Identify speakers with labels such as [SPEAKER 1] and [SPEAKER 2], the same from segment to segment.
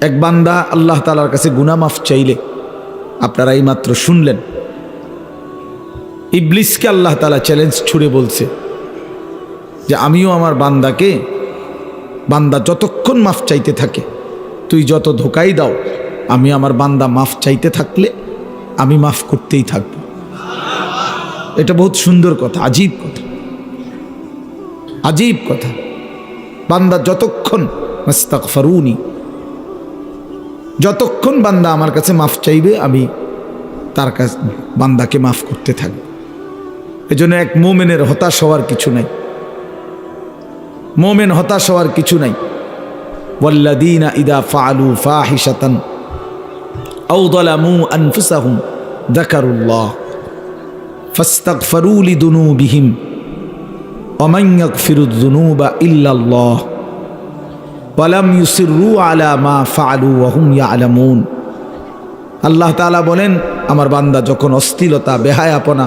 [SPEAKER 1] এক বান্দা আল্লাহ তালার কাছে গুনা মাফ চাইলে আপনারা এই মাত্র শুনলেন। ইবলিসকে আল্লাহ তালা চ্যালেঞ্জ ছুড়ে বলছে যে, আমিও আমার বান্দাকে, বান্দা যতক্ষণ মাফ চাইতে থাকে, তুই যত ধোকাই দাও, আমি আমার বান্দা মাফ চাইতে থাকলে আমি মাফ করতেই থাকব। এটা বহুত সুন্দর কথা, আজীব কথা। আজীব কথা। বান্দা যতক্ষণ মাস্তাক ফারুনি যতক্ষণ বান্দা আমার কাছে মাফ চাইবে, আমি তার কাছ, বান্দাকে মাফ করতে থাকব। এজন্য এক মোমেনের হতাশ হওয়ার কিছু নাই। মোমেন হতাশ হওয়ার কিছু নাই। ওয়াল্লাদিনা ইদা ফালু ফাহিসাতান আউদলামু আনফুসাহুম দাকারুল্লাহ ফাস্তাগফিরু লিদুনুবিহিম ওয়া মান ইয়াগফিরুদ দুনুবা ইল্লাল্লাহ। ওয়ালাম ইউসিরু আলা মা ফালু ওয়াহুম ইয়া আল্লাহ তালা বলেন, আমার বান্দা যখন অস্থিলতা, বেহায়াপনা,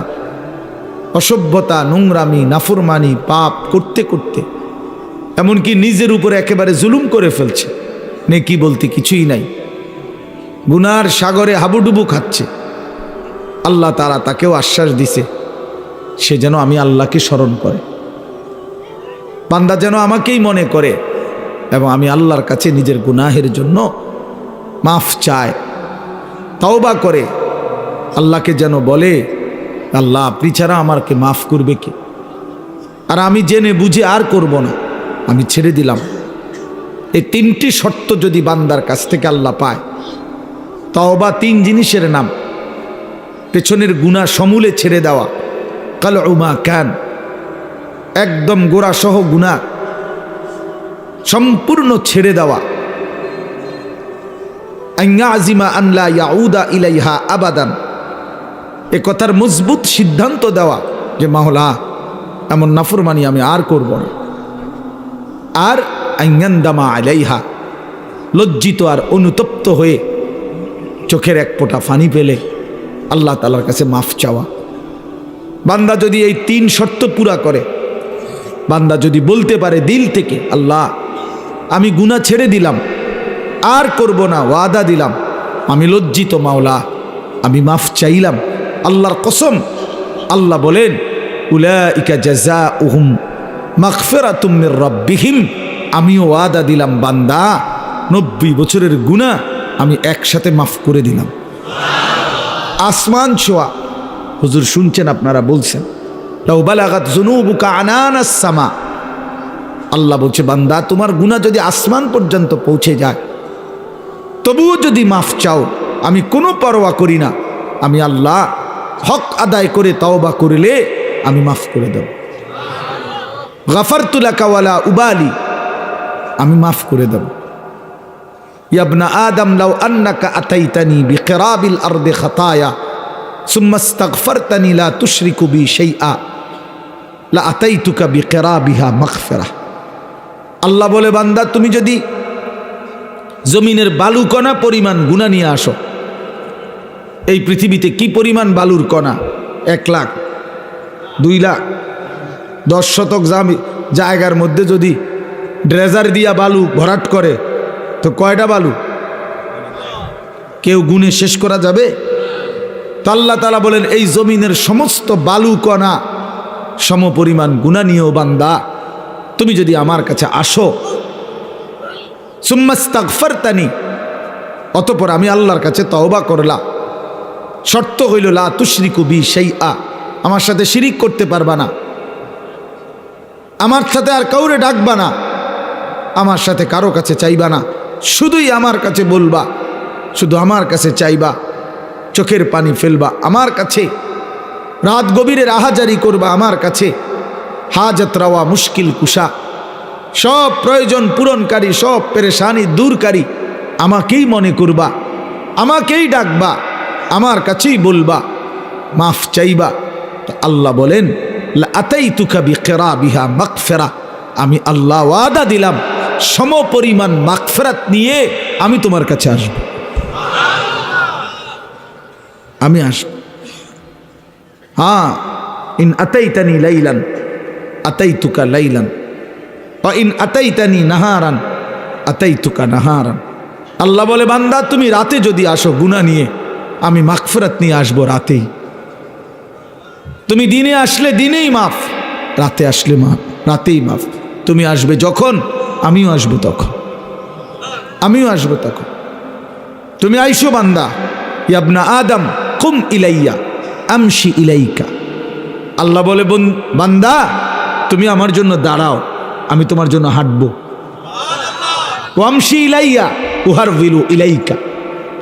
[SPEAKER 1] অসভ্যতা, নোংরামি, নাফুরমানি, পাপ করতে করতে, এমনকি নিজের উপরে একেবারে জুলুম করে ফেলছে, নেকি বলতে কিছুই নাই, গুনার সাগরে হাবুডুবু খাচ্ছে, আল্লাহ তারা তাকেও আশ্বাস দিছে, সে যেন আমি আল্লাহকে স্মরণ করে। বান্দা যেন আমাকেই মনে করে এবং আমি আল্লাহর কাছে নিজের গুনাহের জন্য মাফ চায় তাওবা করে। আল্লাহকে যেন বলে, আল্লাহ, আপনি ছাড়া আমাকে মাফ করবে কে? আর আমি জেনে বুঝে আর করব না। আমি ছেড়ে দিলাম। এই তিনটি শর্ত যদি বান্দার কাছ থেকে আল্লাহ পায়, তওবা তিন জিনিসের নাম। পেছনের গুণা সমূলে ছেড়ে দেওয়া। কাল উমা ক্যান একদম গোড়া সহ গুণা সম্পূর্ণ ছেড়ে দেওয়া। আজিমা আনলা ইয়াউদা ইলাইহা আবাদান। এ কথার মজবুত সিদ্ধান্ত দেওয়া যে মাহলা এমন নাফরমানি আমি আর করব না। আর আইঙ্গান্দামা আলাইহা, লজ্জিত আর অনুতপ্ত হয়ে চোখের এক ফোঁটা ফানি পেলে আল্লাহ তালার কাছে মাফ চাওয়া। বান্দা যদি এই তিন শর্ত পুরা করে, বান্দা যদি বলতে পারে দিল থেকে, আল্লাহ আমি গুণা ছেড়ে দিলাম। আর করব না, ওয়াদা দিলাম। আমি লজ্জিত মাওলা, আমি মাফ চাইলাম। আল্লাহর কসম, আল্লাহ বলেন উলা ইকা জাজা উহুম মাকফেরা তুমের রব্বিহিম। আমিও ওয়াদা দিলাম, বান্দা, নব্বই বছরের গুণা আমি একসাথে মাফ করে দিলাম। আসমান ছোয়া, হুজুর শুনছেন আপনারা বলছেন লাউবালাগাত জুনুবুকা আনানাস সামা। আল্লাহ বলছে, বান্দা, তোমার গুণা যদি আসমান পর্যন্ত পৌঁছে যায়, তবুও যদি মাফ চাও, আমি কোনো পরোয়া করি না। আমি আল্লাহ হক আদায় করে তওবা করলে আমি মাফ করে দেব। গাফারতুলাকাওয়ালা উবালি, আমি মাফ করে দেব। ইয়াবনা আদম, লাউ আন্নাকা আতাইতানি বিকিরাবিল আরদে খাতায়া, সুম্মা ইস্তাগফারতানি লা তুশরিকু বি শাইআ, লা আতাইতুকা বিকিরাবিহা মাগফিরাহ। আল্লাহ বলে, বান্দা, তুমি যদি জমিনের বালু কণা পরিমাণ গুণা নিয়ে আসো, এই পৃথিবীতে কি পরিমাণ বালুর কণা? এক লাখ, দুই লাখ, দশ শতক জায়গার মধ্যে যদি ড্রেজার দিয়া বালু ভরাট করে, তো কয়টা বালু? কেউ গুণে শেষ করা যাবে? তাল্লা তালা বলেন, এই জমিনের সমস্ত বালু কণা সম পরিমাণ গুণা নিয়েও বান্দা। তুমি যদি আমার কাছে আসো, সুম্মাস্তাগফারতানি, অতপর আমি আল্লাহর কাছে তওবা করলাম শর্ত হইল, লা তুশরিকু বি সেই আ আমার সাথে শিরিক করতে পারবা না। আমার সাথে আর কাউরে ডাকবা না। আমার সাথে কারও কাছে চাইবা না। শুধুই আমার কাছে বলবা, শুধু আমার কাছে চাইবা, চোখের পানি ফেলবা, আমার কাছে। রাত গভীরে রাহাজারি করবা, আমার কাছে। হাজত রাওয়া মুশকিল কুশা। সব প্রয়োজন পূরণকারী, সব পেরেশানি দূরকারী আমাকেই মনে করবা, আমাকেই ডাকবা, আমার কাছেই বলবা, মাফ চাইবা। আল্লাহ বলেন আতাই তুকাবি কেরা বিহা মাকফেরা আমি আল্লাহ ওয়াদা দিলাম সম পরিমাণ মাকফেরাত নিয়ে আমি তোমার কাছে আসব। আমি আসব। হ্যাঁ ইন আতাইতানি লাইলান আতাইতুকা লাইলান। ইন আতাইতানি নাহারান, আতাইতুকা নাহারান। আল্লাহ বলে, বান্দা, তুমি রাতে যদি আসো গুণা নিয়ে, আমি মাগফিরাত নিয়ে আসব রাতেই। তুমি দিনে আসলে দিনেই মাফ, রাতে আসলে মাফ রাতেই মাফ। তুমি আসবে যখন, আমিও আসব তখন। আমিও আসব তখন। তুমি আইসো বান্দা, ইয়াবনা আদম, কুম ইলাইয়া, আমশি ইলাইকা। আল্লাহ বলে, বোন, বান্দা তুমি আমার জন্য দাঁড়াও, আমি তোমার জন্য হাঁটবো। ওয়ামশি ইলাইয়া উহার বিলু ইলাইকা।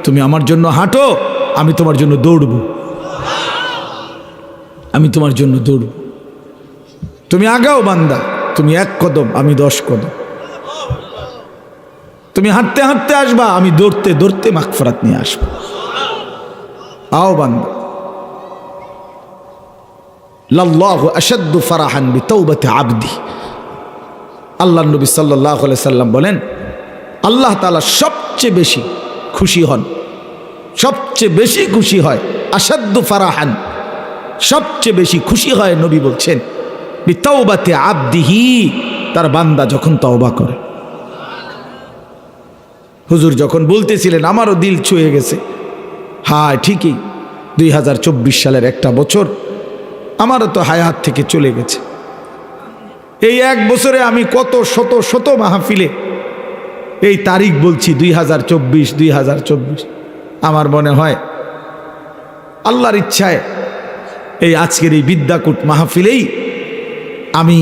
[SPEAKER 1] তুমি আমার জন্য হাঁটো, আমি তোমার জন্য দৌড়ব। আমি তোমার জন্য দৌড়ব। তুমি আগাও বান্দা, তুমি এক কদম, আমি দশ কদম। তুমি হাঁটতে হাঁটতে আসবা, আমি দৌড়তে দৌড়তে মাকফরাত নিয়ে আসব। আও বান্দা। লাল্লাহু আশাদ্দু ফারাহান বিতাওবাতি আবদি। আল্লাহ নবী আলাইহি সাল্লাম বলেন, আল্লাহ তাআলা সবচেয়ে বেশি খুশি হন, সবচেয়ে বেশি খুশি হয় আসাদ্দু ফারাহান, সবচেয়ে বেশি খুশি হয় নবী বলছেন বি তৌবাতে আবদিহি, তার বান্দা যখন তওবা করে। হুজুর যখন বলতেছিলেন, আমারও দিল ছুঁয়ে গেছে। হ্যাঁ ঠিকই দুই হাজার চব্বিশ সালের একটা বছর আমারও তো হায়াত থেকে চলে গেছে। এই এক বছরে আমি কত শত শত মাহফিলে, এই তারিখ বলছি দুই হাজার চব্বিশ, দুই হাজার চব্বিশ। আমার মনে হয় আল্লাহর ইচ্ছায় এই আজকের এই বিদ্যাকূট মাহফিলেই আমি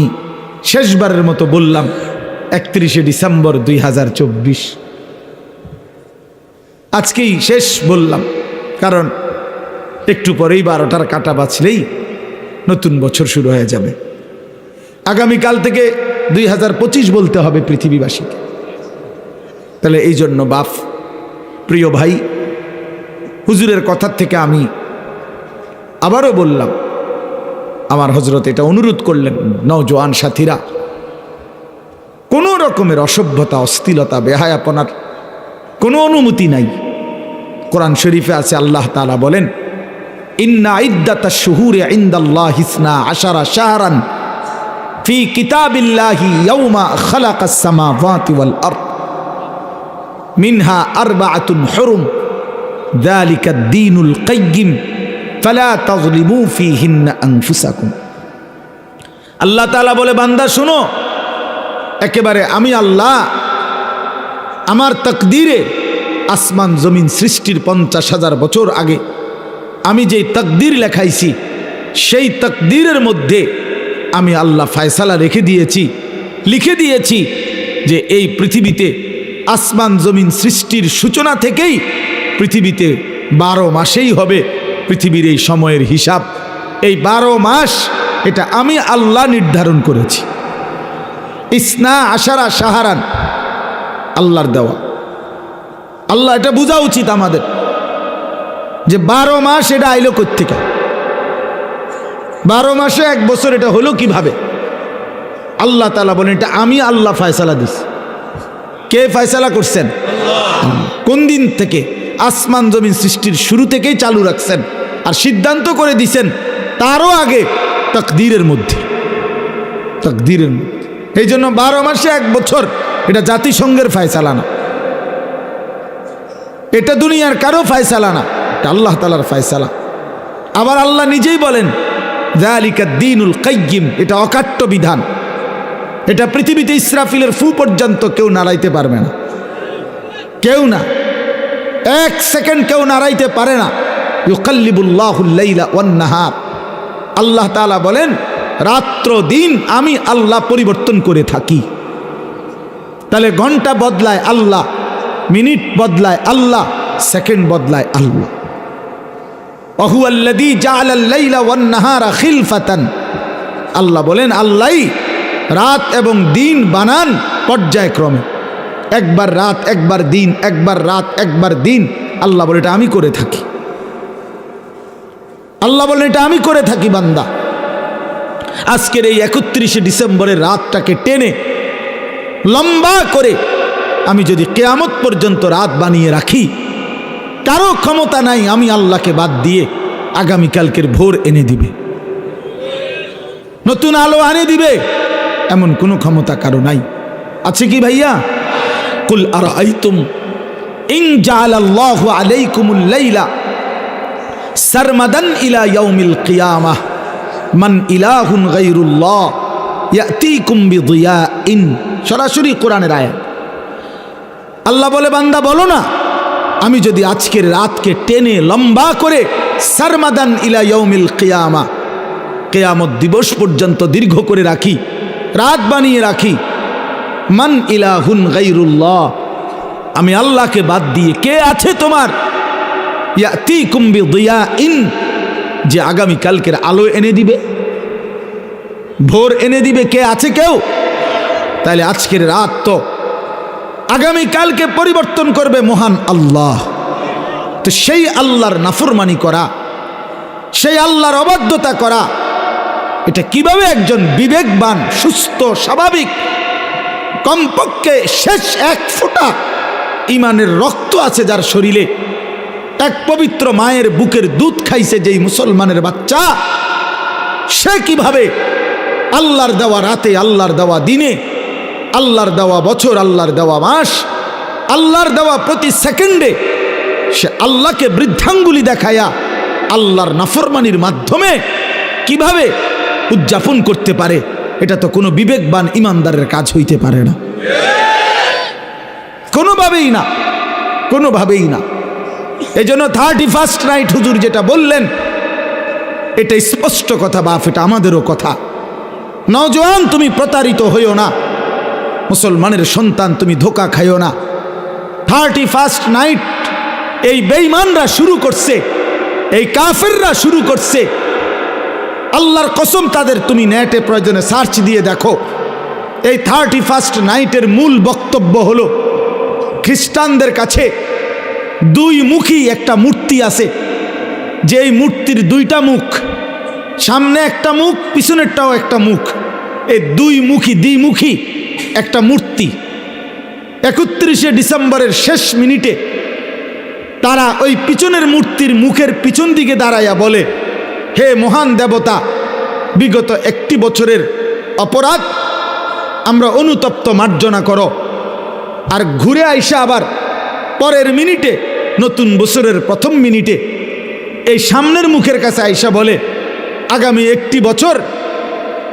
[SPEAKER 1] শেষবারের মতো বললাম, একত্রিশে ডিসেম্বর দুই হাজার চব্বিশ। আজকেই শেষ বললাম, কারণ একটু পরেই বারোটার কাটা বাঁচলেই নতুন বছর শুরু হয়ে যাবে। আগামীকাল থেকে দুই হাজার পঁচিশ বলতে হবে পৃথিবীবাসীকে। তাহলে এই জন্য বাপ, প্রিয় ভাই, হুজুরের কথার থেকে আমি আবারও বললাম, আমার হজরত এটা অনুরোধ করলেন নওজোয়ান সাথীরা, কোনো রকমের অসভ্যতা, অস্থিলতা, বেহায়াপনার কোনো অনুমতি নাই। কোরআন শরীফে আছে, আল্লাহ তালা বলেন ইন্না ইদ্দাতা শুহুরে ইন্দাল্লাহ হিসনা আশারা শাহরান ফি কিতাবিল্লাহি ইয়াউমা খালাকাস সামাওয়াতি ওয়াল আরদ। মিনহা আরবাআতুন হুরুম। যালিকা দ্বীনুল কাইয়্যিম। ফালা তাযলিমু ফীহিন্না আনফুসাকুম। আল্লাহ তাআলা বলে, বান্দা, শুনো, একেবারে আমি আল্লাহ, আমার তকদিরে আসমান জমিন সৃষ্টির পঞ্চাশ হাজার বছর আগে আমি যেই তকদির লেখাইছি, সেই তকদিরের মধ্যে আমি আল্লাহ ফায়সালা রেখে দিয়েছি, লিখে দিয়েছি যে এই পৃথিবীতে আসমান জমিন সৃষ্টির সূচনা থেকেই পৃথিবীতে বারো মাসেই হবে পৃথিবীর এই সময়ের হিসাব। এই বারো মাস এটা আমি আল্লাহ নির্ধারণ করেছি। ইসনা আশারা সাহারান, আল্লাহর দেওয়া। আল্লাহ এটা বোঝা উচিত আমাদের। যে বারো মাস এটা আইলো কোথেকে বারো মাসে এক বছর এটা হলো কীভাবে? আল্লাহ তালা বলেন, এটা আমি আল্লাহ ফায়সালা দিস কে ফায়সালা করছেন? কোন দিন থেকে? আসমান জমিন সৃষ্টির শুরু থেকেই চালু রাখছেন আর সিদ্ধান্ত করে দিছেন তারও আগে তকদিরের মধ্যে। তকদিরের মধ্যে। এই জন্য বারো মাসে এক বছর এটা জাতিসংঘের ফায়সালা না। এটা দুনিয়ার কারও ফায়সালা না। এটা আল্লাহ তালার ফায়সালা। আবার আল্লাহ নিজেই বলেন জালিকা দিনুল কাইয়িম এটা অকাট্য বিধান। এটা পৃথিবীতে ইসরাফিলের ফু পর্যন্ত কেউ নাড়াইতে পারবে না। কেউ না। এক সেকেন্ড কেউ নাড়াইতে পারে না। ইউকাল্লিবুল্লাহুল্লাইলা ওয়ান্নাহার। আল্লাহ তাআলা বলেন, রাত্র দিন আমি আল্লাহ পরিবর্তন করে থাকি। তাহলে ঘণ্টা বদলায় আল্লাহ, মিনিট বদলায় আল্লাহ, সেকেন্ড বদলায় আল্লাহ। আল্লাহ বলেন, আল্লাহ রাত এবং দিন বানান পর্যায়ক্রমে। একবার রাত, একবার দিন, একবার রাত, একবার দিন। আল্লাহ বলে, এটা আমি করে থাকি। আল্লাহ বলেন, এটা আমি করে থাকি, বান্দা। আজকের এই একত্রিশে ডিসেম্বরের রাতটাকে টেনে, লম্বা করে আমি যদি কেয়ামত পর্যন্ত রাত বানিয়ে রাখি কারও ক্ষমতা নাই, আমি আল্লাহকে বাদ দিয়ে আগামীকালকের ভোর এনে দিবে। নতুন আলো আনে দিবে, এমন কোনো ক্ষমতা কারও নাই। আছে কি ভাইয়া? কুল আর আইতুম ইন জাআলাল্লাহু আলাইকুমুল লাইলা সারমাদান ইলা ইয়াউমিল কিয়ামাহ, মান ইলাহুন গায়রুল্লাহ ইয়াতিকুম বিদিয়াইন। সরাসরি কোরআনের আয়াত। আল্লাহ বলে, বান্দা বলো না আমি যদি আজকের রাতকে টেনে লম্বা করে সারমাদান ইলা ইয়াউমিল কেয়ামা, কেয়ামত দিবস পর্যন্ত দীর্ঘ করে রাখি, রাত বানিয়ে রাখি, মান ইলা ইলাহুন গাইরুল্লাহ আমি আল্লাহকে বাদ দিয়ে কে আছে তোমার? ইয়াতি কুম্বি দিয়া ইন যে আগামী কালকের আলো এনে দিবে, ভোর এনে দিবে, কে আছে কেউ? তাহলে আজকের রাত তো আগামী কালকে পরিবর্তন করবে মহান আল্লাহ। তো সেই আল্লাহর নাফরমানি করা, সেই আল্লাহর অবাধ্যতা করা, এটা কীভাবে একজন বিবেকবান, সুস্থ, স্বাভাবিক, কমপক্ষে শেষ এক ফোঁটা ইমানের রক্ত আছে যার শরীরে, এক পবিত্র মায়ের বুকের দুধ খাইছে যেই মুসলমানের বাচ্চা, সে কীভাবে আল্লাহর দেওয়া রাতে, আল্লাহর দেওয়া দিনে আল্লাহর দেওয়া বছর, আল্লাহর দেওয়া মাস, আল্লাহর দেওয়া প্রতি সেকেন্ডে সে আল্লাহকে বৃদ্ধাঙ্গুলি দেখায়া আল্লাহর নাফরমানির মাধ্যমে কীভাবে উদযাপন করতে পারে, এটা তো কোনো বিবেকবান ইমানদারের কাজ হইতে পারে না। কোনোভাবেই না কোনোভাবেই না। এই জন্য থার্টি ফার্স্ট নাইট হুজুর যেটা বললেন, এটা স্পষ্ট কথা, বাপ, এটা আমাদেরও কথা। নজওয়ান তুমি প্রতারিত হইও না। মুসলমানের সন্তান তুমি ধোকা খাইও না। থার্টি ফার্স্ট নাইট এই বেইমানরা শুরু করছে, এই কাফেররা শুরু করছে। আল্লাহর কসম তাদের তুমি নেটে প্রয়োজনে সার্চ দিয়ে দেখো। এই থার্টি ফার্স্ট নাইটের মূল বক্তব্য হলো, খ্রিস্টানদের কাছে দুই মুখী একটা মূর্তি আছে। যে এই মূর্তির দুইটা মুখ, সামনে একটা মুখ, পিছনেরটাও একটা মুখ। এই দুই মুখী দ্বিমুখী একটা মূর্তি। একত্রিশে ডিসেম্বরের শেষ মিনিটে তারা ওই পিছনের মূর্তির মুখের পিছন দিকে দাঁড়াইয়া বলে, হে মহান দেবতা, বিগত একটি বছরের অপরাধ আমরা অনুতপ্ত মার্জনা করো। আর ঘুরে আইসা আবার পরের মিনিটে, নতুন বছরের প্রথম মিনিটে এই সামনের মুখের কাছে আইসা বলে, আগামী একটি বছর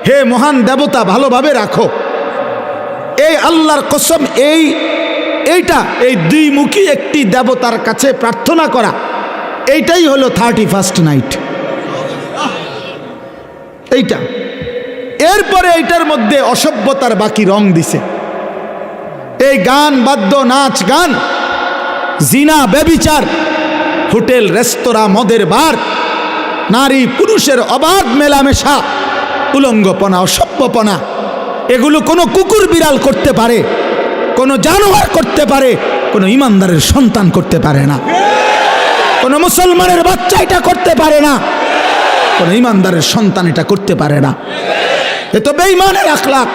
[SPEAKER 1] হে মহান দেবতা ভালোভাবে রাখো। এই আল্লাহর কসম, এই, এইটা, এই দুই মুখী একটি দেবতার কাছে প্রার্থনা করা, এইটাই হলো থার্টি ফার্স্ট নাইট এইটা। এরপরে এইটার মধ্যে অসভ্যতার বাকি রং দিছে। এই গান, বাদ্য, নাচ, গান, জিনা বেবিচার হোটেল, রেস্তোরাঁ, মদের বার, নারী, পুরুষের অবাধ মেলামেশা, উলঙ্গপনা, অসভ্যপনা এগুলো কোনো কুকুর বিড়াল করতে পারে, কোনো জানোয়ার করতে পারে, কোনো ইমানদারের সন্তান করতে পারে না। কোনো মুসলমানের বাচ্চা এটা করতে পারে না, কোনো ইমানদারের সন্তান এটা করতে পারে না। এ তো বেইমানের আখলাক,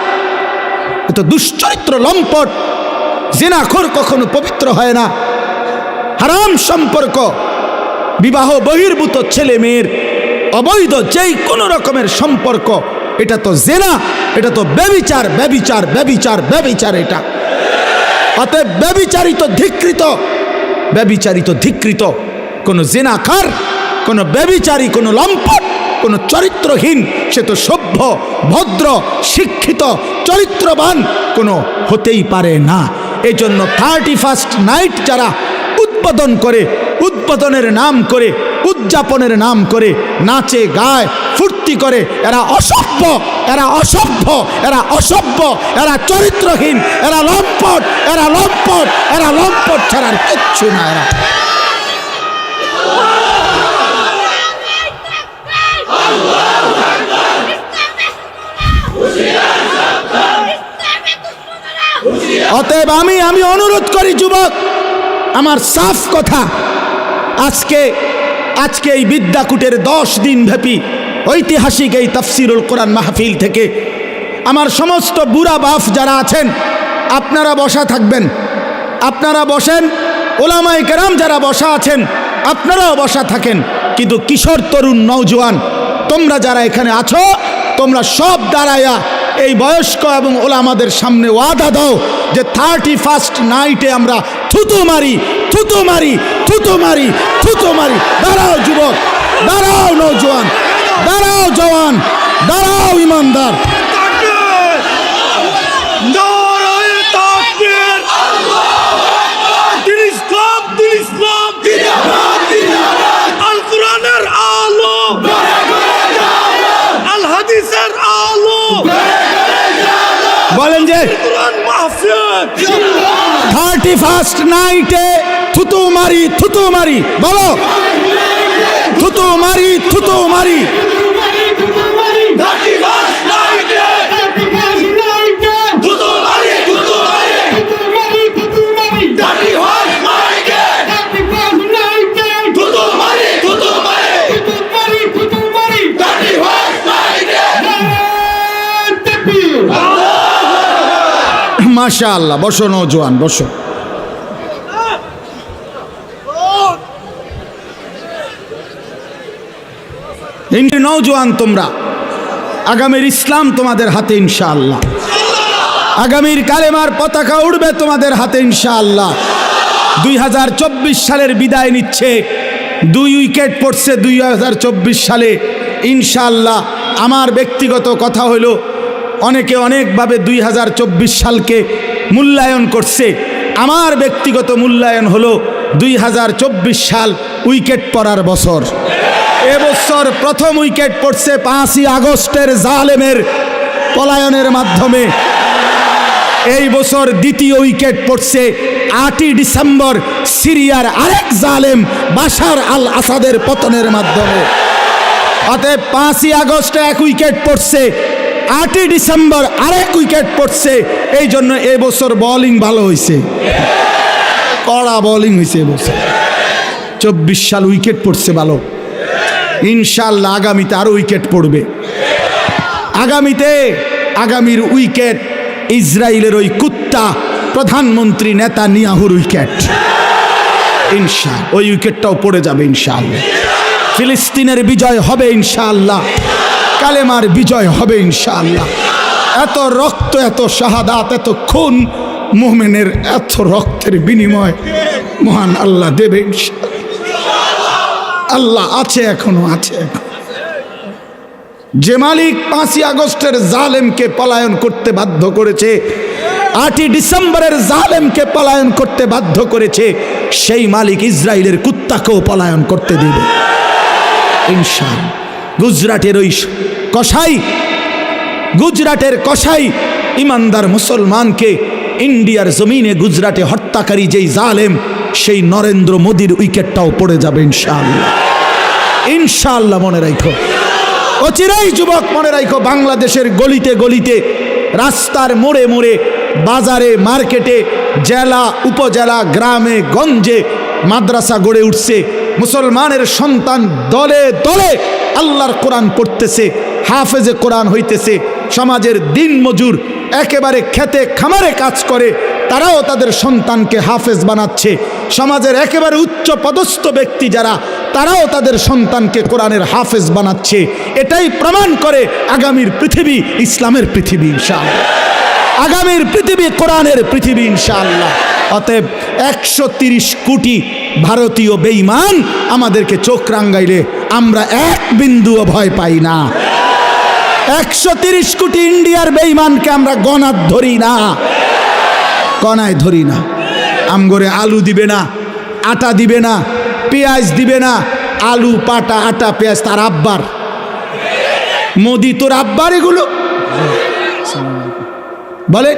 [SPEAKER 1] এ তো দুশ্চরিত্র লম্পট, জেনাখোর কখনো পবিত্র হয় না। হারাম সম্পর্ক, বিবাহ বহির্ভূত ছেলে মেয়ের অবৈধ যেই কোনো রকমের সম্পর্ক এটা তো জেনা, এটা তো ব্যবিচার ব্যবিচার ব্যবিচার ব্যবিচার এটা। অতএব ব্যবিচারিত, ধিকৃত ব্যবিচারিত, ধিকৃত। কোনো জেনাকার, কোনো ব্যবিচারী, কোনো লম্পট, কোনো চরিত্রহীন, সে তো সভ্য, ভদ্র, শিক্ষিত, চরিত্রবান, কোনো হতেই পারে না। এজন্য থার্টি ফার্স্ট নাইট যারা উদ্বোধন করে, উদ্বোধনের নাম করে, উদযাপনের নাম করে, নাচে, গায়, ফুর্তি করে। এরা অসভ্য এরা অসভ্য এরা অসভ্য, এরা চরিত্রহীন, এরা লম্পট এরা লম্পট এরা লম্পট ছাড়ার কিচ্ছু না এরা। অতএব আমি আমি অনুরোধ করি, যুবক আমার সাফ কথা। আজকে আজকে এই বিদ্যাকুটের দশ দিন ব্যাপী ঐতিহাসিক এই তফসিরুল কোরআন মাহফিল থেকে আমার সমস্ত বুড়া বাফ যারা আছেন, আপনারা বসা থাকবেন। আপনারা বসেন ওলামাই কেরাম যারা বসা আছেন, আপনারাও বসা থাকেন। কিন্তু কিশোর তরুণ নৌজওয়ান তোমরা যারা এখানে আছো, তোমরা সব দাঁড়ায়া এই বয়স্ক এবং ওলামাদের সামনে ওয়াদা দাও যে থার্টি ফার্স্ট নাইটে আমরা থুতু মারি থুতু মারি থুতু মারি থুতু মারি। দাঁড়াও যুবক, দাঁড়াও নৌজওয়ান দাঁড়াও জওয়ান, দাঁড়াও ইমানদার
[SPEAKER 2] নারায়ে তাকবীর দিন ইসলাম দিন ইসলাম আল কোরআনের আলো আল হাদিসের আলো মাহফিল
[SPEAKER 1] থার্টি ফার্স্ট নাইটে থুতু মারি থুতু মারি বলো। থুতু মারি থুতু মারি
[SPEAKER 2] থার্টি ফার্স্ট নাইটে দুদু মারি দুদু মারি থার্টি ফার্স্ট নাইটে দুদু মারি দুদু মারি থার্টি ফার্স্ট নাইটে
[SPEAKER 1] মাশা আল্লাহ বসো। নৌজওয়ান বসো নৌজওয়ান তোমরা। আগামীর ইসলাম তোমাদের হাতে ইনশাআল্লাহ। আগামীর কালেমার পতাকা উঠবে তোমাদের হাতে ইনশাআল্লাহ। দুই হাজার চব্বিশ সালের বিদায় নিচ্ছে, দুই উইকেট পড়ছে দুই হাজার চব্বিশ সালে। ইনশাআল্লাহ, আমার ব্যক্তিগত কথা হলো অনেকে অনেকভাবে দুই হাজার চব্বিশ সালকে মূল্যায়ন করছে। আমার ব্যক্তিগত মূল্যায়ন হলো দুই হাজার চব্বিশ সাল উইকেট পড়ার বছর। এবছর প্রথম উইকেট পড়ছে পাঁচই আগস্টের জালেমের পলায়নের মাধ্যমে। এই বছর দ্বিতীয় উইকেট পড়ছে আটই ডিসেম্বর সিরিয়ার আরেক জালেম বাশার আল আসাদের পতনের মাধ্যমে। অতএব পাঁচই আগস্টে এক উইকেট পড়ছে আটই ডিসেম্বর আরেক উইকেট পড়ছে এই জন্য এবছর বোলিং ভালো হয়েছে কড়া বোলিং হয়েছে এবছর চব্বিশ সাল উইকেট পড়ছে ভালো। ইনশাল্লাহ আগামীতে আরও উইকেট পড়বে। আগামীতে আগামীর উইকেট ইসরায়েলের ওই কুত্তা প্রধানমন্ত্রী নেতা নিয়াহুর উইকেট। ইনশা ওই উইকেটটাও পড়ে যাবে ইনশাআল্লাহ। ফিলিস্তিনের বিজয় হবে ইনশাআল্লাহ। কালেমার বিজয় হবে ইনশাআল্লাহ। এত রক্ত, এত শাহাদাত, এত খুন মোমেনের এত রক্তের বিনিময় মহান আল্লাহ দেবে আল্লাহ আছে, এখনও আছে। যে মালিক পাঁচই আগস্টের জালেমকে পলায়ন করতে বাধ্য করেছে, আটই ডিসেম্বরের জালেমকে পলায়ন করতে বাধ্য করেছে, সেই মালিক ইসরায়েলের কুত্তাকেও পলায়ন করতে দেবে। ইনশাল গুজরাটের ওই কসাই, গুজরাটের কসাই, ইমানদার মুসলমানকে ইন্ডিয়ার জমিনে গুজরাটে হত্যাকারী যেই জালেম, সেই নরেন্দ্র মোদীর উইকেটটাও পড়ে যাবে ইনশাআল্লাহ। ইনশাআল্লাহ মনে রাখো অচিরাই যুবক মনে রাখো বাংলাদেশের গলিতে গলিতে, রাস্তার মোড়ে মোড়ে, বাজারে, মার্কেটে, জেলা, উপজেলা, গ্রামে, গঞ্জে মাদ্রাসা গড়ে উঠছে। মুসলমানের সন্তান দলে দলে আল্লাহর কোরআন পড়তেছে। হাফেজে কোরআন হইতেছে, সমাজের দিন মজুর, একেবারে খেতে খামারে কাজ করে, তারাও তাদের সন্তানকে হাফেজ বানাচ্ছে। সমাজের একেবারে উচ্চ পদস্থ ব্যক্তি যারা, তারাও তাদের সন্তানকে কোরআনের হাফেজ বানাচ্ছে। এটাই প্রমাণ করে আগামীর পৃথিবী ইসলামের পৃথিবী, ইনশাআল্লাহ। আগামীর পৃথিবী কোরআনের পৃথিবী, ইনশাআল্লাহ। অতএব একশো কোটি ভারতীয় বেঈমান আমাদেরকে চোখ রাঙ্গাইলে আমরা এক বিন্দুও ভয় পাই না। একশো তিরিশ কোটি ইন্ডিয়ার বেঈমানকে আমরা গণাত ধরি না। কনায় ধরি না। আমগরে আলু দিবে না, আটা দিবে না, পেঁয়াজ দিবে না, আলু, পাটা, আটা, পেঁয়াজ তার আব্বার। মোদি তোর আব্বার এগুলো। বলে?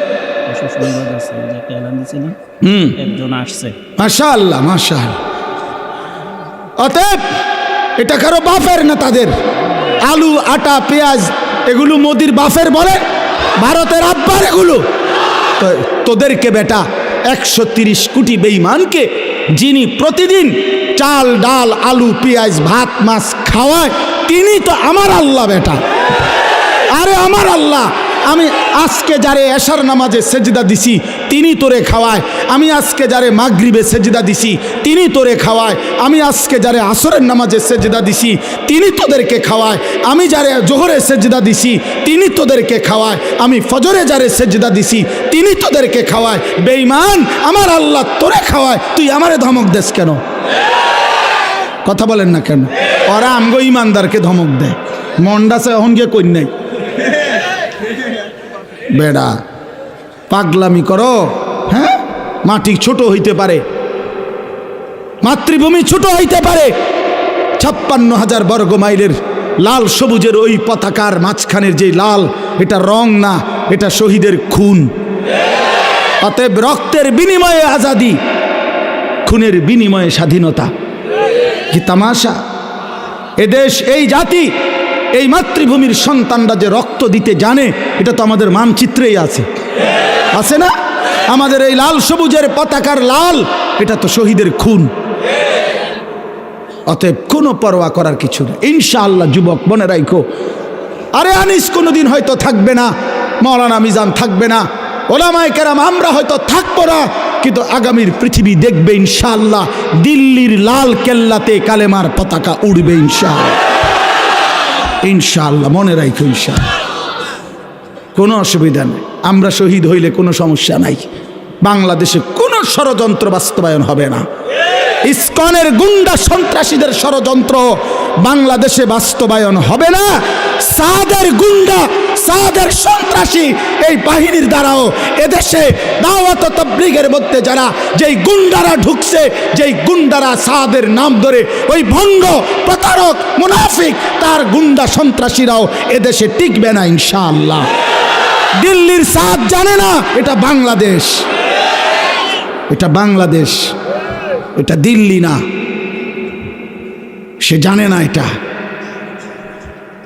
[SPEAKER 1] অতএব এটা কারও বাফের না তাদের। আলু, আটা, পেঁয়াজ এগুলো মোদির বাফের বলে, ভারতের আব্বার এগুলো। তোদেরকে বেটা, একশো কোটি বেইমানকে যিনি প্রতিদিন চাল, ডাল, আলু, পেঁয়াজ, ভাত, মাছ খাওয়ায়, তিনি তো আমার আল্লাহ বেটা। আরে আমার আল্লাহ, আমি আজকে যারে এশার নামাজে সেজদা দিছি তিনি তোরে খাওয়ায়। আমি আজকে যারে মাগরিবে সেজদা দিছি, তিনি তোরে খাওয়ায়। আমি আজকে যারে আসরের নামাজে সেজদা দিছি, তিনি তোদেরকে খাওয়ায়। আমি যারে জোহরে সেজদা দিছি, তিনি তোদেরকে খাওয়ায়। আমি ফজরে যারে সেজদা দিছি, তিনি তোদেরকে খাওয়ায়। বেঈমান, আমার আল্লাহ তোরে খাওয়ায়। তুই আমারে ধমক দেস কেন? কথা বলেন না কেন? ওরা আমগো ইমানদারকে ধমক দেয়। মন্ডাসে এখন গিয়ে কই নাই। বেড়া। পাগলামি করো হ্যাঁ? মাটি ছোট হইতে পারে, মাতৃভূমি ছোট হইতে পারে। ছাপ্পান্ন হাজার বর্গ মাইলের লাল সবুজের ওই পতাকার মাঝখানের যে লাল, এটা রং না, এটা শহীদের খুন। অতএব রক্তের বিনিময়ে আজাদি, খুনের বিনিময়ে স্বাধীনতা। কি তামাশা? এদেশ এই জাতি, এই মাতৃভূমির সন্তানরা যে রক্ত দিতে জানে, এটা তো আমাদের মানচিত্রেই আছে। আছে না? আমাদের এই লাল সবুজের পতাকার লাল, এটা তো শহীদের খুন। অতএব কোনো পরোয়া করার কিছু নেই। ইনশাআল্লাহ, যুবক, মনে রাখো আরে আনিস কোনোদিন হয়তো থাকবে না, মৌলানা মিজান থাকবে না, ওলামায় কেরাম আমরা হয়তো থাকব না, কিন্তু আগামীর পৃথিবী দেখবে ইনশাআল্লাহ, দিল্লির লাল কেল্লাতে কালেমার পতাকা উড়বে ইনশাআল্লাহ। ইনশাআল্লাহ, মনে রাখো ইনশাআল্লাহ। কোনো অসুবিধা নেই। আমরা শহীদ হইলে কোনো সমস্যা নাই। বাংলাদেশে কোনো ষড়যন্ত্র বাস্তবায়ন হবে না। ইস্কনের গুন্ডা সন্ত্রাসীদের ষড়যন্ত্র বাংলাদেশে বাস্তবায়ন হবে না। সাদের গুন্ডা, সাদের সন্ত্রাসী এই বাহিনীর দ্বারাও এদেশে দাওয়াত তবলিগের মধ্যে যারা যেই গুন্ডারা ঢুকছে, যেই গুন্ডারা সাদের নাম ধরে ওই ভঙ্গ, প্রতারক, মুনাফিক, তার গুন্ডা সন্ত্রাসীরাও এদেশে টিকবে না ইনশাআল্লাহ। দিল্লির সাদ জানে না, এটা বাংলাদেশ। এটা বাংলাদেশ, এটা দিল্লি না। সে জানে না এটা।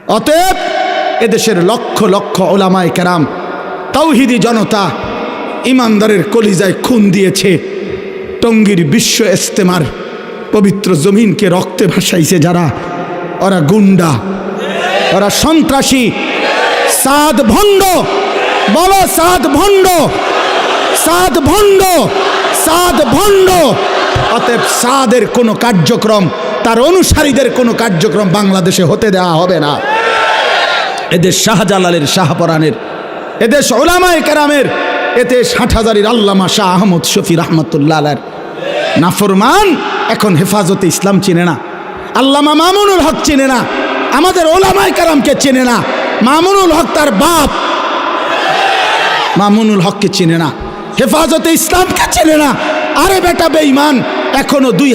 [SPEAKER 1] অতএব এদেশের লক্ষ লক্ষ ওলামায় কেরাম তৌহিদি জনতা ইমানদারের কলিজায় খুন দিয়েছে। টঙ্গীর বিশ্ব ইস্তেমার পবিত্র জমিনকে রক্তে ভাসাইছে যারা। ওরা গুন্ডা, ওরা সন্ত্রাসী। সাদ ভণ্ড বলো সাদ ভণ্ড। সাদ ভণ্ড সাদ ভণ্ড। অতএব সাদের কোনো কার্যক্রম, তার অনুসারীদের কোনো কার্যক্রম বাংলাদেশে হতে দেওয়া হবে না। এদের শাহজালালের, শাহপরানের, এদেশ ওলামায় কেরামের, এতে ষাট হাজারের আল্লামা শাহ আহমদ শফি রহমতুল্লাহ নাফরমান এখন হেফাজতে ইসলাম চিনে না। আল্লামা মামুনুল হক চিনে না। আমাদের ওলামায় কারামকে চেনে না। মামুনুল হক তার বাপ। মামুনুল হককে চিনে না। হেফাজতে ইসলামকে চেনে না। আরে বেটা বেঈমান, এখনও দুই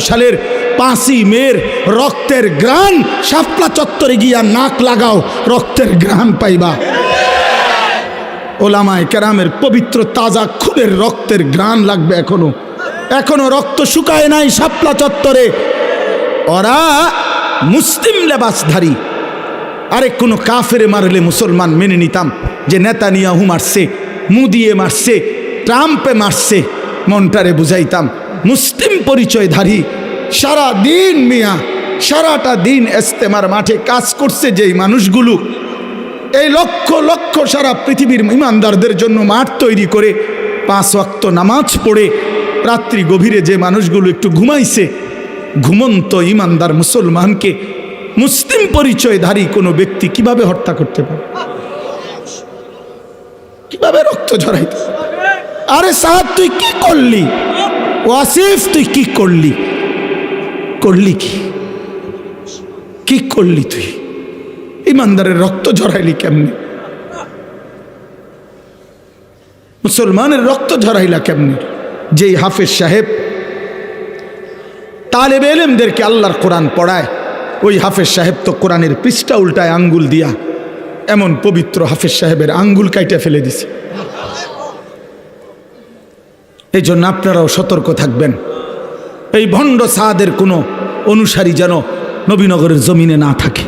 [SPEAKER 1] সালের পাঁচই মের রক্তের গ্রান শাপলা চত্বরে গিয়া নাক লাগাও, রক্তের গ্রান পাইবা। ওলামায় কেরামের পবিত্র তাজা খুনের রক্তের গ্রান লাগবে এখনও। এখনও রক্ত শুকায় নাই শাপলা চত্বরে। ওরা মুসলিম লেবাসধারী। আরে কোনো কাফেরে মারলে মুসলমান মেনে নিতাম যে নেতানিয়াহু মারছে, মুদিয়ে মারছে, ট্রাম্পে মারছে, মনটারে বুঝাইতাম, মুসলিম পরিচয়ধারী সারা দিন মিয়া, সারাটা দিন এস্তেমার মাঠে কাজ করছে যেই মানুষগুলো। এই লক্ষ লক্ষ সারা পৃথিবীর ইমানদারদের জন্য মাঠ তৈরি করে পাঁচ ওয়াক্ত নামাজ পড়ে রাত্রি গভীরে যে মানুষগুলো একটু ঘুমাইছে, ঘুমন্ত ইমানদার মুসলমানকে মুসলিম পরিচয়ধারী কোনো ব্যক্তি কীভাবে হত্যা করতে পারে? কীভাবে রক্ত ঝরাইতে আরে সাহাব তুই কি করলি? ওয়াসিফ, তুই কি করলি? করলি কি? কি করলি তুই? ইমানদারের রক্ত ঝরাইলি কেমনে? মুসলমানের রক্ত ঝরাইলা কেমনে? যেই হাফেজ সাহেব, তালেব এলেমদেরকে আল্লাহর কোরআন পড়ায় ওই হাফেজ সাহেব তো কোরআনের পৃষ্ঠা উল্টায় আঙ্গুল দিয়া এমন পবিত্র হাফেজ সাহেবের আঙ্গুল কাইটে ফেলে দিছে। এই জন্য আপনারাও সতর্ক থাকবেন। এই ভণ্ড সাদের কোনো অনুসারী যেন নবীনগরের জমিনে না থাকে।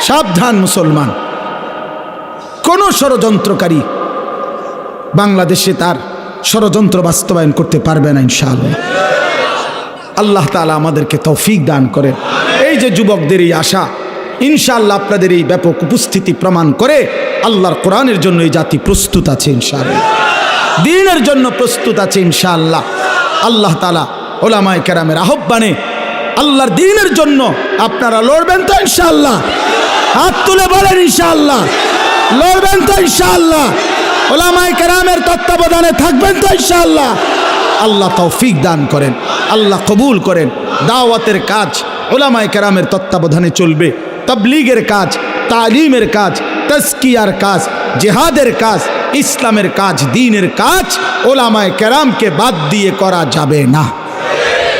[SPEAKER 1] সাবধান মুসলমান। কোন ষড়যন্ত্রকারী বাংলাদেশে তার ষড়যন্ত্র বাস্তবায়ন করতে পারবে না ইনশাআল্লাহ। আল্লাহ তালা আমাদেরকে তৌফিক দান করেন। এই যে যুবকদের এই আশা, ইনশাআল্লাহ আপনাদের এই ব্যাপক উপস্থিতি প্রমাণ করে আল্লাহর কোরআনের জন্য এই জাতি প্রস্তুত আছে ইনশাআল্লাহ। দিনের জন্য প্রস্তুত আছে ইনশাআল্লাহ। আল্লাহ তালা ওলামায় কেরামের আহ্বানে আল্লাহর দিনের জন্য আপনারা লড়বেন তো ইনশাআল্লাহ। হাত তুলে বলেন ইনশাআল্লাহ। লড়বেন তো ইনশাআল্লাহ। ওলামায় কেরামের তত্ত্বাবধানে থাকবেন তো ইনশাআল্লাহ। আল্লাহ তৌফিক দান করেন, আল্লাহ কবুল করেন। দাওয়াতের কাজ ওলামায় কেরামের তত্ত্বাবধানে চলবে। তবলিগের কাজ, তালিমের কাজ তস্কিয়ার কাজ, জেহাদের কাজ, ইসলামের কাজ, দিনের কাজ ওলামায় কেরামকে বাদ দিয়ে করা যাবে না।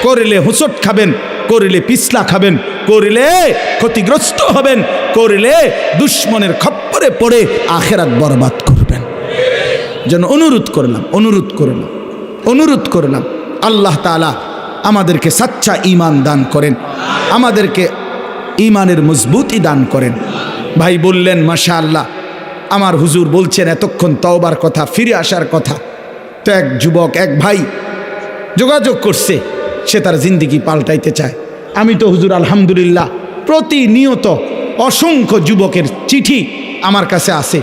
[SPEAKER 1] করিলে হুসট খাবেন, করিলে পিছলা খাবেন, করিলে ক্ষতিগ্রস্ত হবেন, করিলে দুশ্মনের খপ্পরে পড়ে আখেরাত বরবাদ করবেন। যেন অনুরোধ করলাম অনুরোধ করলাম। অনুরোধ করলাম, আল্লাহ তালা আমাদেরকে সাচ্চা ইমান দান করেন, আমাদেরকে ইমানের মজবুতি দান করেন। ভাই বললেন মাশা আল্লাহ আমার হুজুর বলছেন, এতক্ষণ তওবার কথা, ফিরে আসার কথা। তো এক যুবক, এক ভাই যোগাযোগ করছে, সে তার জিন্দিগি পাল্টাইতে চায়। আমি তো হুজুর, আলহামদুলিল্লাহ, প্রতিনিয়ত অসংখ্য যুবকের চিঠি আমার কাছে আসে।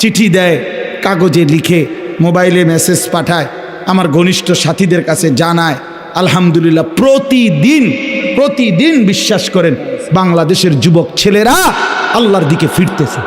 [SPEAKER 1] চিঠি দেয়, কাগজে লিখে, মোবাইলে মেসেজ পাঠায় আমার ঘনিষ্ঠ সাথীদের কাছে জানায়, আলহামদুলিল্লাহ, প্রতিদিন প্রতিদিন বিশ্বাস করেন, বাংলাদেশের যুবক ছেলেরা আল্লাহর দিকে ফিরতেছে।